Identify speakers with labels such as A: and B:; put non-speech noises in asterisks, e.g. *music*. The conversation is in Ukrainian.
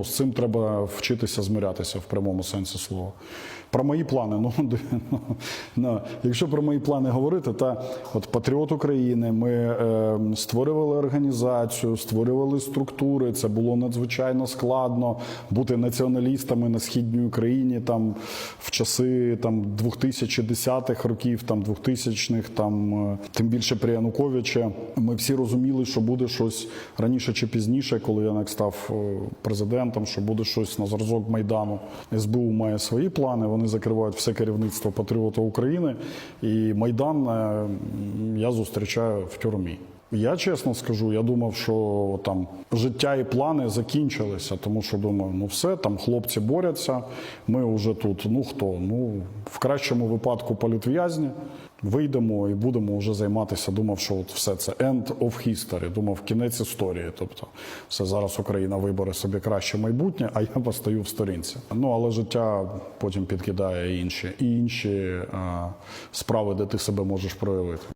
A: ну, з цим треба вчитися змирятися в прямому сенсі слова. Про мої плани. Ну, *laughs* ну, ну, якщо про мої плани говорити, та от Патріот України, ми е, створювали організацію, створювали структури. Це було надзвичайно складно бути націоналістами на східній Україні там в часи там 2010-х років, там 2000-х, там е, тим більше при Януковича. Ми всі розуміли, що буде щось раніше чи пізніше, коли Янек став е, президентом, що буде щось на зразок майдану. СБУ має свої плани. Вони закривають все керівництво Патріота України. І майдан е, я зустрічаю в тюрмі. Я чесно скажу, я думав, що там життя і плани закінчилися, тому що думаю, ну все, там хлопці борються, ми вже тут. Ну хто? Ну в кращому випадку політв'язні. Вийдемо і будемо вже займатися. Думав, що от все це end of history, Думав, кінець історії. Тобто, все зараз Україна вибере собі краще майбутнє, а я постаю в сторінці. Ну але життя потім підкидає інші і інші а, справи, де ти себе можеш проявити.